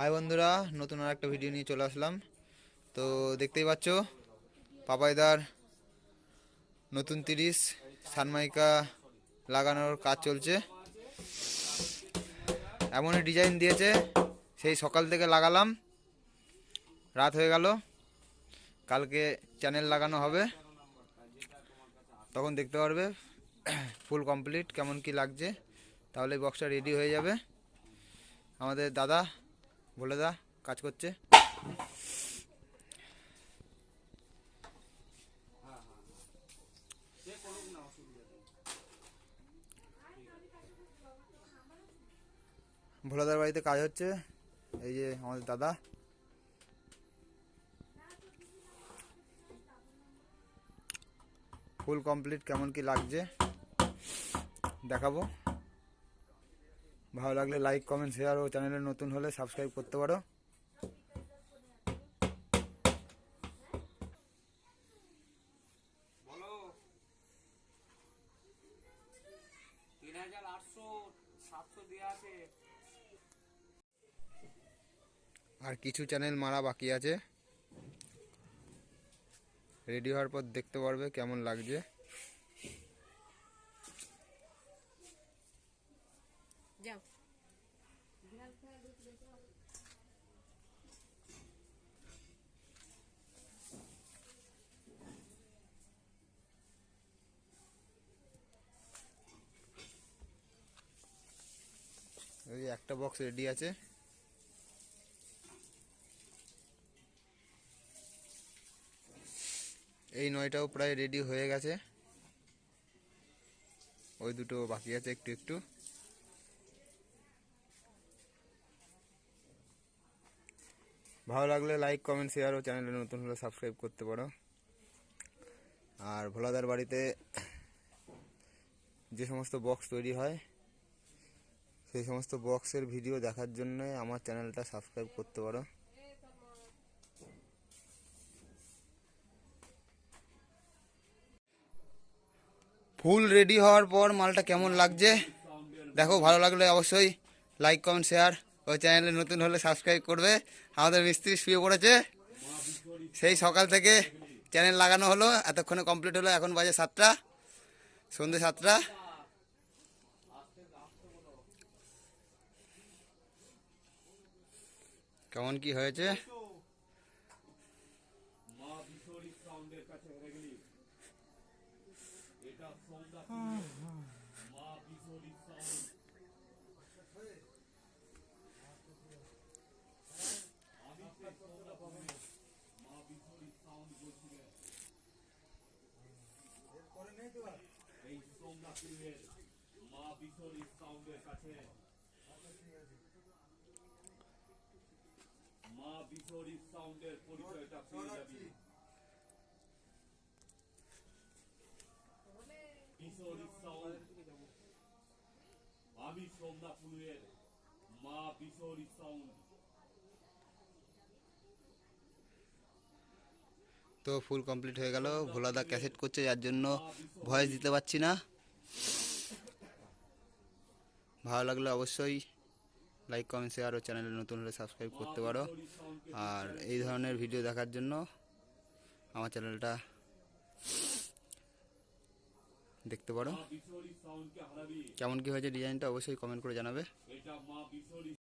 High বন্ধুরা। নতুন আর একটা ভিডিও নিয়ে চলে আসলাম। তো দেখতেই পাচ্ছ, পাপাইদার নতুন তিরিশ, সানমাইকা লাগানোর কাজ চলছে। এমনই ডিজাইন দিয়েছে, সেই সকাল থেকে লাগালাম। রাত হয়ে গেল, কালকে চ্যানেল লাগানো হবে। তখন দেখতে পারবে ফুল কমপ্লিট কেমন কি লাগছে। তাহলে বক্সটা রেডি হয়ে যাবে। আমাদের দাদা বলে দা, কাজ করছে। ভোলাদার বাড়িতে কাজ হচ্ছে, এই যে আমাদের দাদা। ফুল কমপ্লিট কেমন কি লাগছে, দেখাবো। ভালো লাগলে লাইক কমেন্ট শেয়ার ও চ্যানেলে নতুন হলে সাবস্ক্রাইব করতে পারো। আর কিছু চ্যানেল মারা বাকি আছে। রেডি হওয়ার পর দেখতে পারবে কেমন লাগছে। ওই একটা বক্স রেডি আছে। এই নয়টাও প্রায় রেডি হয়ে গেছে। ওই দুটো বাকি আছে একটু একটু। ভালো লাগলে লাইক কমেন্ট শেয়ার ও চ্যানেলে নতুন হলে সাবস্ক্রাইব করতে পারো। আর ভোলাদার বাড়িতে যে সমস্ত বক্স তৈরি হয়, সেই সমস্ত বক্সের ভিডিও দেখার জন্য আমার চ্যানেলটা সাবস্ক্রাইব করতে পারো। ফুল রেডি হওয়ার পর মালটা কেমন লাগছে? দেখো, ভালো লাগলে অবশ্যই লাইক কমেন্ট শেয়ার ওই চ্যানেলে নতুন হলে সাবস্ক্রাইব করবে। আমাদের মিস্ত্রি শুয়ে পড়েছে। সেই সকাল থেকে চ্যানেল লাগানো হলো। এতক্ষণে কমপ্লিট হলো। এখন বাজে সাতটা। সন্ধে সাতটা। কেমন কি হয়েছে? এই সোমনাথের মা সাউন্ডের কাছে মা সাউন্ডের পরিচয়টা পেয়ে যাবি আমি সোমনাথপুরের মা বিশরী সাউন্ড। তো ফুল কমপ্লিট হয়ে গেল। ভোলাদা ক্যাসেট করছে, যার জন্য ভয়েস দিতে পারছি না। ভালো লাগলে অবশ্যই লাইক কমেন্ট শেয়ার ও চ্যানেলে নতুন হলে সাবস্ক্রাইব করতে পারো। আর এই ধরনের ভিডিও দেখার জন্য আমার চ্যানেলটা দেখতে পারো। কেমন কি হয়েছে ডিজাইনটা অবশ্যই কমেন্ট করে জানাবে।